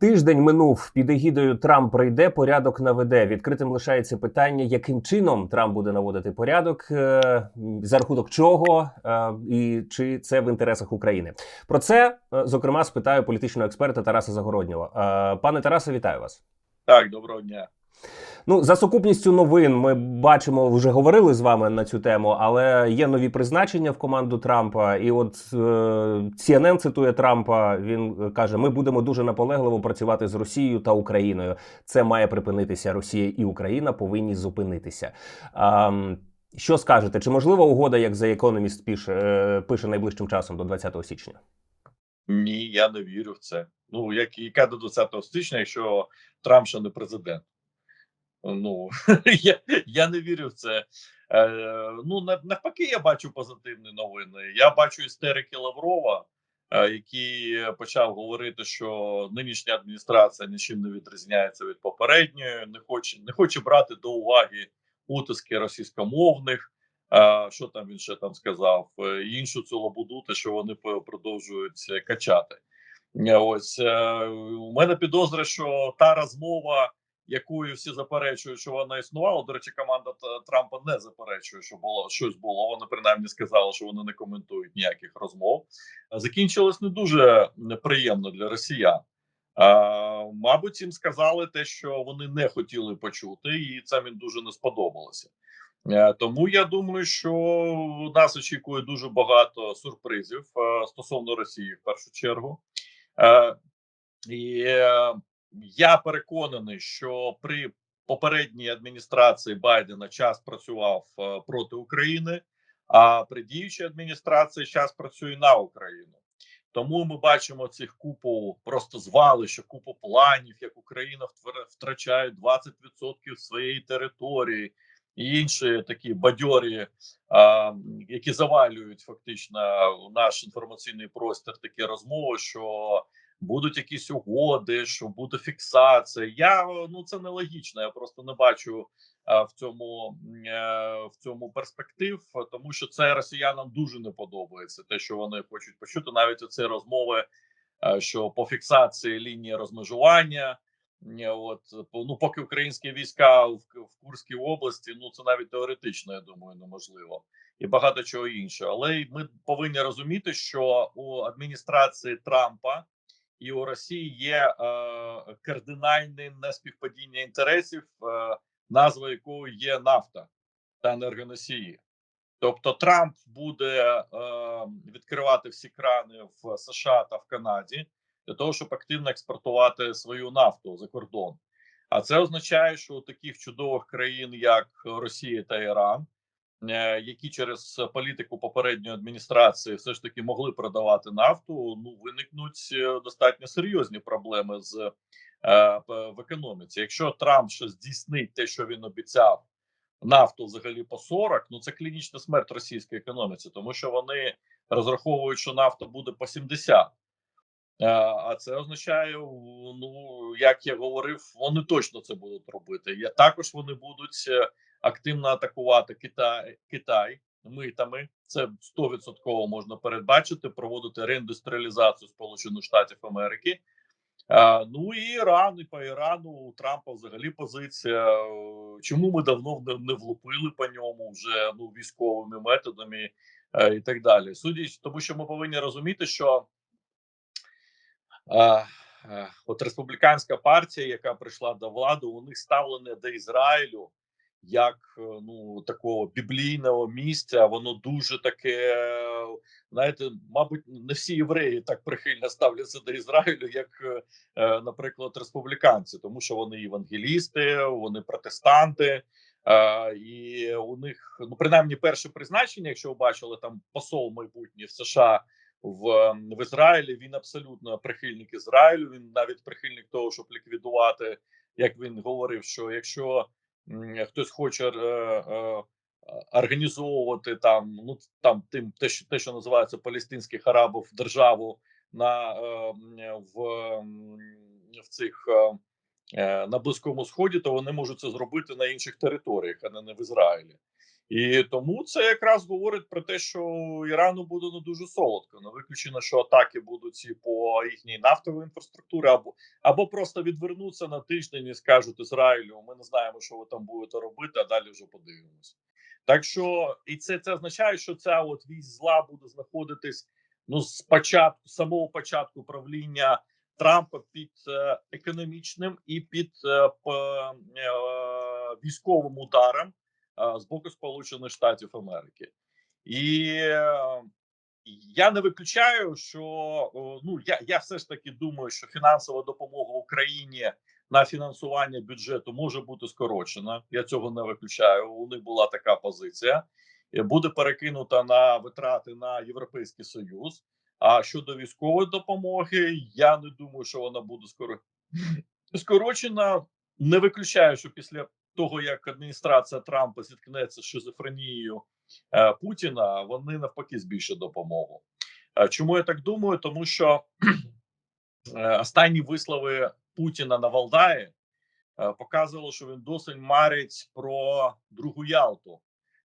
Тиждень минув під егідою Трамп прийде, порядок наведе. Відкритим лишається питання, яким чином Трамп буде наводити порядок, е, за рахунок чого, е, і чи це в інтересах України. Про це е, зокрема спитаю політичного експерта Тараса Загороднього. Пане Тарасе, вітаю вас. Так, доброго дня. Ну, за сукупністю новин ми бачимо, вже говорили з вами на цю тему, але є нові призначення в команду Трампа. І от е, CNN цитує Трампа. Він е, каже: Ми будемо дуже наполегливо працювати з Росією та Україною. Це має припинитися. Росія і Україна повинні зупинитися. А, що скажете? Чи можлива угода, як за Economist пише, е, пише найближчим часом до 20 січня? Ні, я не вірю в це. Ну, як яка до 20 січня, якщо Трамп ще не президент. Ну я я не вірю в це. Е, Ну навпаки, я бачу позитивні новини. Я бачу істерики Лаврова, е, який почав говорити, що нинішня адміністрація нічим не відрізняється від попередньої, не хоче не хоче брати до уваги утиски російськомовних. Е, що там він ще там сказав? Е, іншу цю лабуду, те, що вони продовжують качати. Ось у мене підозри, що та розмова якою всі заперечують, що вона існувала. До речі, команда Трампа не заперечує, що було щось було. Вони принаймні сказали, що вони не коментують ніяких розмов. Закінчилось не дуже неприємно для росіян. А, Мабуть, їм сказали те, що вони не хотіли почути, і це їм дуже не сподобалося. Е, тому я думаю, що нас очікує дуже багато сюрпризів е, стосовно Росії в першу чергу. Е, і я переконаний, що при попередній адміністрації Байдена час працював е, проти України, а при діючій адміністрації час працює на Україну. Тому ми бачимо цих купу просто звалища, купу планів, як Україна втрачає 20% своєї території і інші такі бадьорі, а, які завалюють фактично наш інформаційний простір. Такі розмови, що будуть якісь угоди, що буде фіксація. Я ну це нелогічно. Я просто не бачу а, в цьому а, в цьому перспектив, тому що це росіянам дуже не подобається. Те, що вони хочуть почути, навіть оці розмови, а, що по фіксації лінії розмежування. От ну, поки українські війська в, в Курській області, ну це навіть теоретично, я думаю, неможливо, і багато чого іншого. Але ми повинні розуміти, що у адміністрації Трампа і у Росії є е, кардинальне неспівпадіння інтересів, е, назва якої є нафта та енергоносії. Тобто Трамп буде е, відкривати всі крани в США та в Канаді для того, щоб активно експортувати свою нафту за кордон. А це означає, що у таких чудових країн, як Росія та Іран, які через політику попередньої адміністрації все ж таки могли продавати нафту. Ну виникнуть е, достатньо серйозні проблеми з е, в економіці. Якщо Трамп ще здійснить те, що він обіцяв. Нафту взагалі по 40, ну це клінічна смерть російської економіці, тому що вони розраховують, що нафта буде по 70. А це означає, ну як я говорив, вони точно це будуть робити. Я також вони будуть активно атакувати Китай Китай митами. Це 100% можна передбачити, проводити реіндустріалізацію Сполучених Штатів Америки. А, ну і Іран, і по Ірану у Трампа взагалі позиція. Чому ми давно не влупили по ньому вже ну військовими методами а, і так далі. Судячи, тому що ми повинні розуміти, що от республіканська партія, яка прийшла до влади, у них ставлення до Ізраїлю як е, ну такого біблійного місця, воно дуже таке. Знаєте, мабуть, не всі євреї так прихильно ставляться до Ізраїлю, як, е, е, наприклад, республіканці, тому що вони євангелісти, вони протестанти. І у них ну принаймні перше призначення, якщо ви бачили там посол майбутній в США в в Ізраїлі, він абсолютно прихильник Ізраїлю. Він навіть прихильник того, щоб ліквідувати, як він говорив, що якщо хтось хоче е, е, організовувати там, ну там тим те, що те, що називається палестинських арабів державу на в, в цих на близькому сході, то вони можуть це зробити на інших територіях, а не в Ізраїлі. І тому це якраз говорить про те, що Ірану буде не дуже солодко. Не виключено, що атаки будуть і по їхній нафтовій інфраструктурі, або або просто відвернуться на тиждень і скажуть Ізраїлю: ми не знаємо, що ви там будете робити, а далі вже подивимось. Так що і це це означає, що ця от вісь зла буде знаходитись ну з початку самого початку правління Трампа під е, економічним і під е, е, військовим ударом з боку Сполучених Штатів Америки, і е, я не виключаю, що ну я, я все ж таки думаю, що фінансова допомога Україні на фінансування бюджету може бути скорочена. Я цього не виключаю. У них була така позиція. Буде перекинута на витрати на Європейський Союз. А щодо військової допомоги, я не думаю, що вона буде скоро скорочена. Не виключаю, що після того як адміністрація Трампа зіткнеться з шизофренією е, Путіна, вони навпаки збільшать допомогу. Е, чому я так думаю? Тому що е, останні вислови Путіна на Валдаї е, показували, що він досить марить про другу Ялту,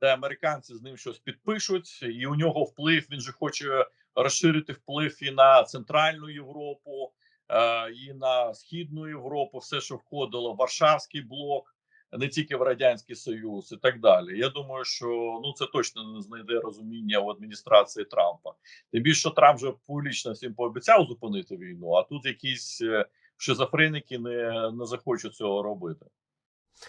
де американці з ним щось підпишуть, і у нього вплив. Він же хоче розширити вплив і на Центральну Європу, е, і на Східну Європу, все, що входило Варшавський блок, не тільки в Радянський Союз, і так далі. Я думаю, що ну це точно не знайде розуміння в адміністрації Трампа. Тим більше що Трамп вже публічно всім пообіцяв зупинити війну, а тут якісь е, шизофреники не, не захочуть цього робити.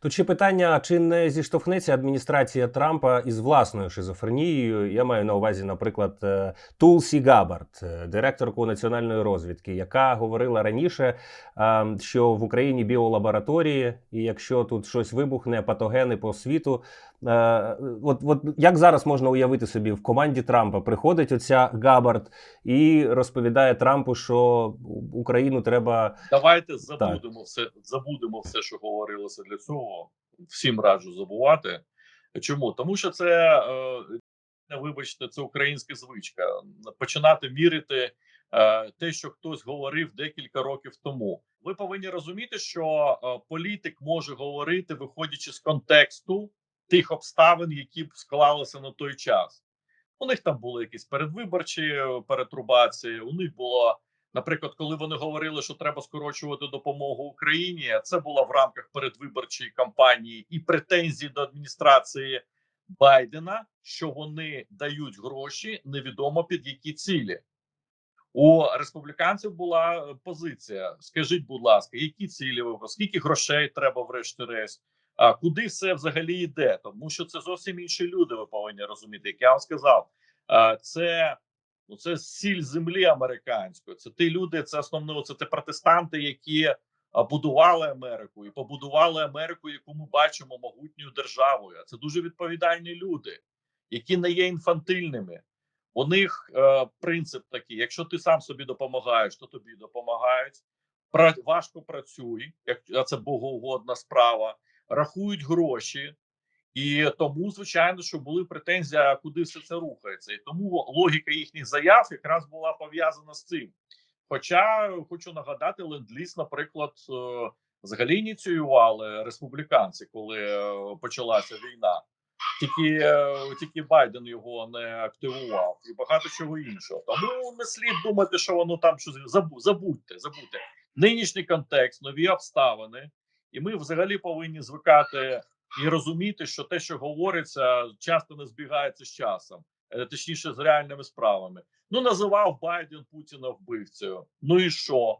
Тут ще питання: чи не зіштовхнеться адміністрація Трампа із власною шизофренією? Я маю на увазі, наприклад, е, Тулсі Габард, е, директорку національної розвідки, яка говорила раніше, е, що в Україні біолабораторії, і якщо тут щось вибухне, патогени по світу. Е, От, от як зараз можна уявити собі в команді Трампа приходить оця Габард і розповідає Трампу, що Україну треба Давайте забудемо все, забудемо все, що говорилося для цього. Всім раджу забувати. Чому? Тому що це, е, вибачте, це українська звичка. Починати мірити е, те, що хтось говорив декілька років тому. Ви повинні розуміти, що е, політик може говорити, виходячи з контексту тих обставин, які б склалися на той час. У них там були якісь передвиборчі е, перетрубації. У них було Наприклад, коли вони говорили, що треба скорочувати допомогу Україні, це було в рамках передвиборчої кампанії і претензії до адміністрації Байдена, що вони дають гроші невідомо під які цілі. У республіканців була е, позиція: скажіть, будь ласка, які цілі ви скільки грошей треба, врешті-решт, а куди все взагалі йде? Тому що це зовсім інші люди. Ви повинні розуміти, як я вам сказав, це Ну, це сіль землі американської. Це ті люди, це основно це ті протестанти, які будували Америку і побудували Америку, яку ми бачимо могутньою державою. А Це дуже відповідальні люди, які не є інфантильними. У них е, принцип такий: якщо ти сам собі допомагаєш, то тобі допомагають. Пра, важко працюй, як це богоугодна справа, рахують гроші. І тому, звичайно, що були претензії, куди все це рухається, і тому логіка їхніх заяв якраз була пов'язана з цим. Хоча хочу нагадати, ленд-ліз, наприклад, е, взагалі ініціювали республіканці, коли е, почалася війна. Тільки е, тільки Байден його не активував і багато чого іншого. Тому не слід думати, що воно там щось забудьте, забудьте нинішній контекст, нові обставини, і ми взагалі повинні звикати і розуміти, що те, що говориться, часто не збігається з часом, е, точніше з реальними справами. Ну називав Байден Путіна вбивцею. Ну і що?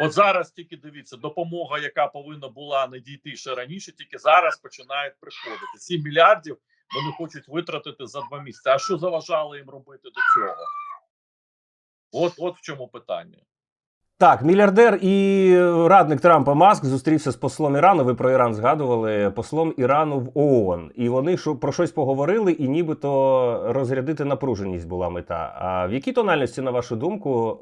От зараз тільки дивіться, допомога, яка повинна була не дійти ще раніше, тільки зараз починають приходити. 7 мільярдів вони хочуть витратити за два місяці. А що заважало їм робити до цього? От, от в чому питання. Так, мільярдер і радник Трампа Маск зустрівся з послом Ірану. Ви про Іран згадували послом Ірану в ООН. І вони про щось поговорили, і нібито розрядити напруженість була мета. А в якій тональності, на вашу думку,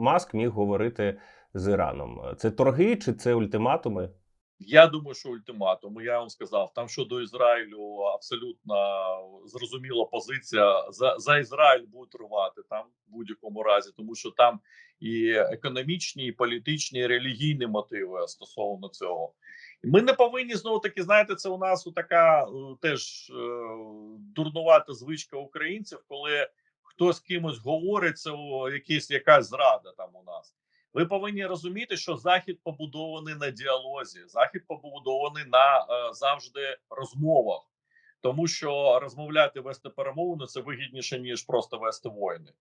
Маск міг говорити з Іраном? Це торги чи це ультиматуми? Я думаю, що ультиматум. Я вам сказав, там щодо Ізраїлю абсолютно зрозуміла позиція. За за Ізраїль будуть рвати там в будь-якому разі, тому що там і економічні, і політичні, і релігійні мотиви стосовно цього. Ми не повинні знову таки знаєте, це у нас така е, теж е, дурнувата звичка українців, коли хто з кимось говорить, це о, якийсь якась зрада там у нас. Ви повинні розуміти, що захід побудований на діалозі, захід побудований на е, завжди розмовах, тому що розмовляти вести перемовини це вигідніше ніж просто вести воїни.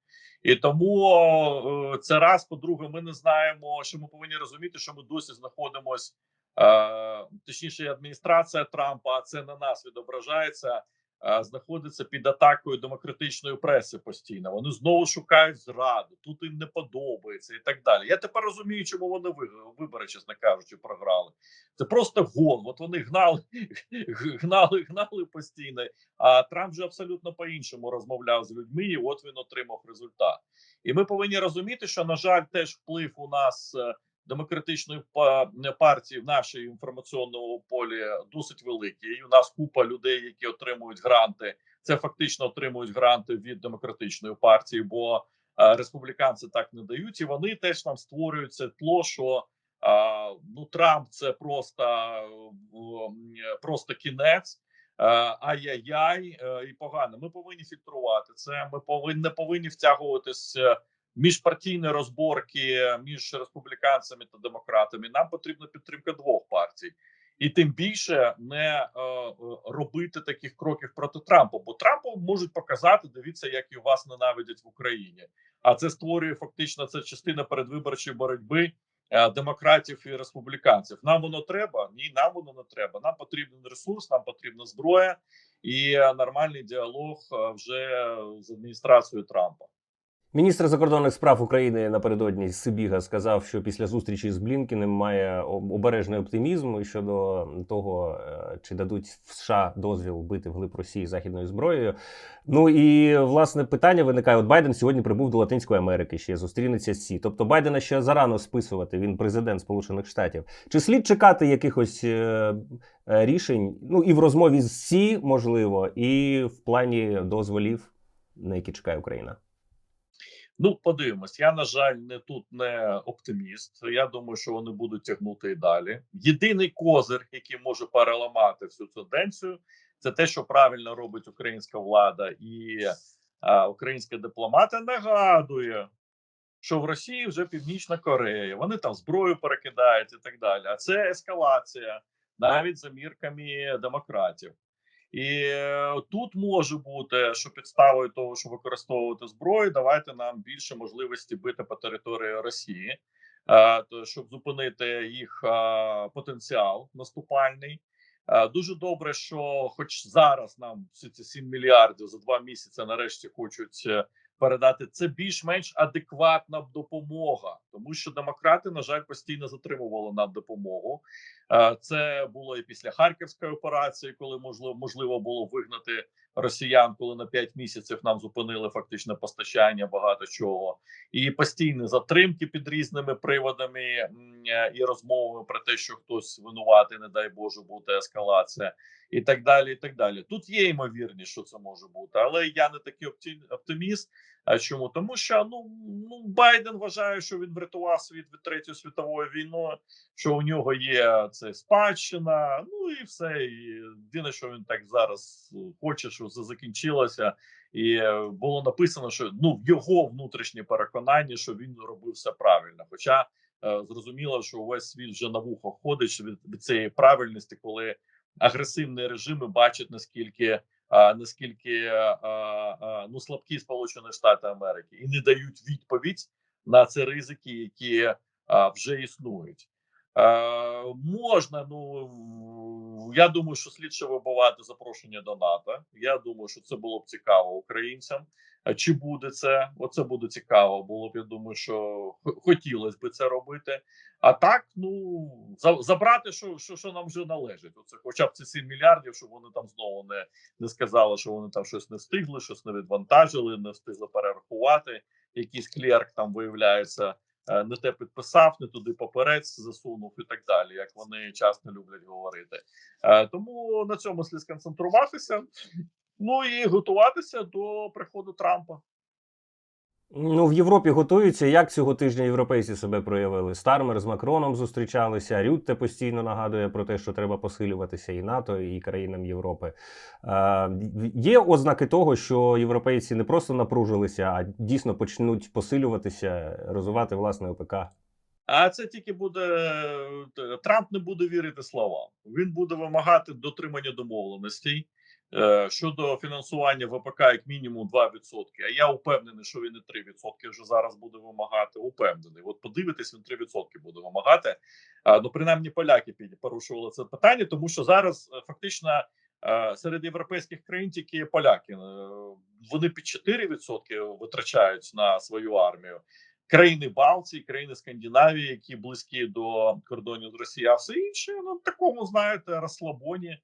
І тому е, це раз. По-друге, ми не знаємо, що ми повинні розуміти, що ми досі знаходимося, е, точніше, адміністрація Трампа, а це на нас відображається. Знаходиться під атакою демократичної преси постійно. Вони знову шукають зраду. Тут їм не подобається і так далі. Я тепер розумію, чому вони вибори, чесно кажучи, програли. Це просто гон. От вони гнали, гнали, гнали постійно. А Трамп же абсолютно по-іншому розмовляв з людьми, і от він отримав результат. І ми повинні розуміти, що на жаль, теж вплив у нас е, демократичної партії в нашій інформаційному полі досить великий. І у нас купа людей, які отримують гранти. Це фактично отримують гранти від демократичної партії, бо е, республіканці так не дають, і вони теж нам створюють це тло, що ну Трамп це просто, е, просто кінець. Е, Ай-яй-яй, е, і погано. Ми повинні фільтрувати це. Ми повинні не повинні втягуватися міжпартійні розборки між республіканцями та демократами. Нам потрібна підтримка двох партій, і тим більше не е, е, робити таких кроків проти Трампа. Бо Трампу можуть показати, дивіться, як і вас ненавидять в Україні. А це створює фактично це частина передвиборчої боротьби е, демократів і республіканців. Нам воно треба? Ні, нам воно не треба. Нам потрібен ресурс, нам потрібна зброя і е, нормальний діалог вже з адміністрацією Трампа. Міністр закордонних справ України напередодні Сибіга сказав, що після зустрічі з Блінкіним має обережний оптимізм щодо того, е, чи дадуть в США дозвіл бити вглиб Росії західною зброєю. Ну і власне питання виникає: от Байден сьогодні прибув до Латинської Америки, ще зустрінеться з Сі. Тобто Байдена ще зарано списувати. Він президент Сполучених Штатів. Чи слід чекати якихось е, е, рішень? Ну і в розмові з Сі, можливо, і в плані дозволів, на які чекає Україна. Ну, подивимось. Я, на жаль, не тут не оптиміст. Я думаю, що вони будуть тягнути і далі. Єдиний козир, який може переламати всю цю тенденцію, це те, що правильно робить українська влада і а, українська дипломатія нагадує, що в Росії вже Північна Корея. Вони там зброю перекидають і так далі. А це ескалація навіть за мірками демократів. І е, тут може бути, що підставою того, що використовувати зброю, давайте нам більше можливості бити по території Росії, е, щоб зупинити їх е, потенціал наступальний. Дуже добре, що, хоч зараз нам всі ці 7 мільярдів за два місяці, нарешті хочуть передати це більш-менш адекватна допомога, тому що демократи, на жаль, постійно затримували нам допомогу. Е, Це було і після харківської операції, коли можливо можливо було вигнати росіян, коли на 5 місяців нам зупинили фактично постачання багато чого, і постійні затримки під різними приводами е, і розмовами про те, що хтось винуватий, не дай Боже, буде ескалація, і так далі. І так далі. Тут є ймовірність, що це може бути, але я не такий оптиміст. А чому? Тому що ну ну Байден вважає, що він врятував світ від третьої світової війни, що у нього є це спадщина. Ну і все. І єдине, що він так зараз хоче, щоб це закінчилося, і е, було написано, що ну в його внутрішнє переконання, що він робив все правильно. Хоча е, зрозуміло, що увесь світ вже на вухо ходить від, від цієї правильності, коли агресивні режими бачать наскільки. А наскільки а, а, ну слабкі Сполучені Штати Америки і не дають відповідь на ці ризики, які а, вже існують. Е, можна, ну я думаю, що слід ще вибивати запрошення до НАТО. Я думаю, що це було б цікаво українцям. А Чи буде це? Оце буде цікаво. Було б я думаю, що хотілося б це робити. А так, ну за, забрати, що, що, що нам вже належить. Оце, хоча б ці 7 мільярдів, щоб вони там знову не, не сказали, що вони там щось не встигли, щось не відвантажили, не встигли перерахувати. Якийсь клерк там виявляється не те підписав, не туди паперець засунув і так далі, як вони часто люблять говорити. Е, Тому на цьому слід сконцентруватися. Ну і готуватися до приходу Трампа. Ну, в Європі готуються. Як цього тижня європейці себе проявили? Стармер з Макроном зустрічалися. Рютте постійно нагадує про те, що треба посилюватися і НАТО, і країнам Європи. Е, є ознаки того, що європейці не просто напружилися, а дійсно почнуть посилюватися, розвивати власне ОПК. А це тільки буде е, Трамп не буде вірити словам. Він буде вимагати дотримання домовленостей щодо фінансування ВПК як мінімум 2%. А я впевнений, що він і 3% вже зараз буде вимагати. Упевнений. От подивитись, він 3% буде вимагати. А, ну принаймні поляки порушували це питання, тому що зараз е, фактично. е, Серед європейських країн тільки поляки Е, вони під 4% витрачають на свою армію країни Балтії, країни Скандинавії, які близькі до кордонів з Росією, а все інше ну такому знаєте розслабоні.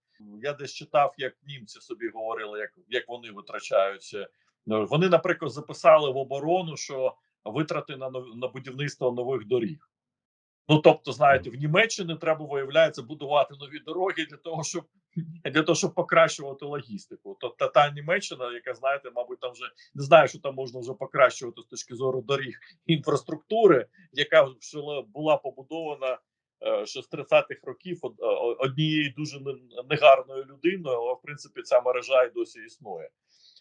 Я десь читав, як німці собі говорили, як, як вони витрачаються. Ну, Вони, наприклад, записали в оборону, що витрати на на будівництво нових доріг. Ну тобто, знаєте, в Німеччині треба виявляється будувати нові дороги для того, щоб для того, щоб покращувати логістику. Тобто та Німеччина, яка знаєте, мабуть, там вже не знаю, що там можна вже покращувати з точки зору доріг інфраструктури, яка була побудована е, ще з 30-х років о- однією дуже негарною людиною, але в принципі ця мережа і досі існує.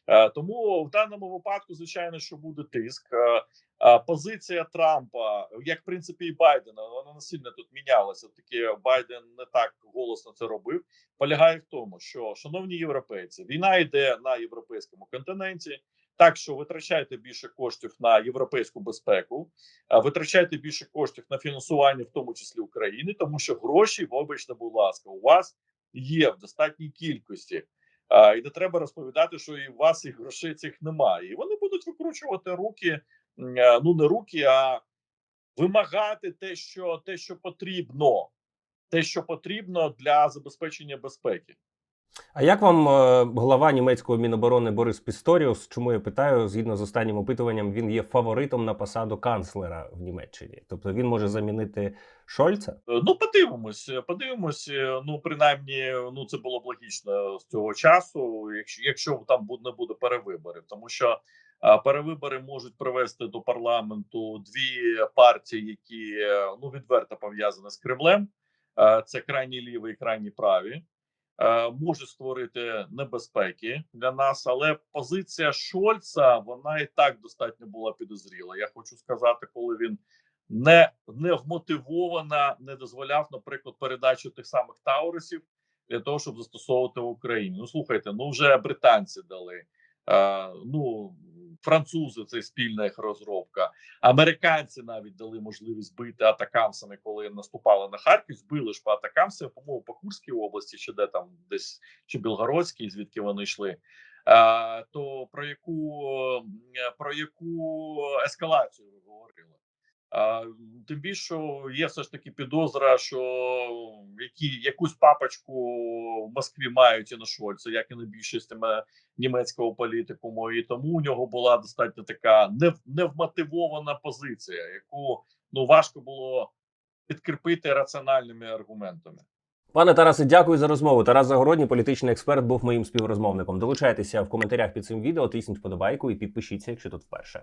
Е, Тому в даному випадку, звичайно, що буде тиск. Е, позиція Трампа, як в принципі і Байдена, вона не сильно тут мінялася. Таки Байден не так голосно це робив. Полягає в тому, що шановні європейці, війна йде на європейському континенті. Так що витрачайте більше коштів на європейську безпеку, витрачайте більше коштів на фінансування, в тому числі України, тому що гроші, вибачте, будь ласка, у вас є в достатній кількості. А, і не треба розповідати, що і у вас і грошей цих немає. І вони будуть викручувати руки ну не руки, а вимагати те, що те, що потрібно, те, що потрібно для забезпечення безпеки. А як вам е, глава німецького міноборони Борис Пісторіус? Чому я питаю? Згідно з останнім опитуванням, він є фаворитом на посаду канцлера в Німеччині. Тобто він може замінити Шольца? Е, Ну, подивимось, е, подивимось. Ну, принаймні, ну це було б логічно з цього часу, якщо якщо там не буде перевиборів, тому що перевибори можуть привести до парламенту дві партії, які ну відверто пов'язані з Кремлем. Це крайні ліві і крайні праві. Е, Може створити небезпеки для нас, але позиція Шольца вона і так достатньо була підозріла. Я хочу сказати, коли він не, не вмотивована, не дозволяв, наприклад, передачу тих самих Таурусів для того, щоб застосовувати в Україні. Ну слухайте, ну вже британці дали. Е, ну французи це спільна їх розробка. Американці навіть дали можливість бити атакамсами, коли наступали на Харків. Збили ж по атакамсам, по-моєму, по Курській області, чи де там десь чи Білгородській, звідки вони йшли. А, то про яку про яку ескалацію ви говорили? Тим більше є все ж таки підозра, що які якусь папочку в Москві мають і на Шольца, як і на більшості німецького політикуму, і тому у нього була достатньо така нев, невмотивована позиція, яку ну важко було підкріпити раціональними аргументами. Пане Тарасе, дякую за розмову. Тарас Загородній, політичний експерт, був моїм співрозмовником. Долучайтеся в коментарях під цим відео, тисніть вподобайку і підпишіться, якщо тут вперше.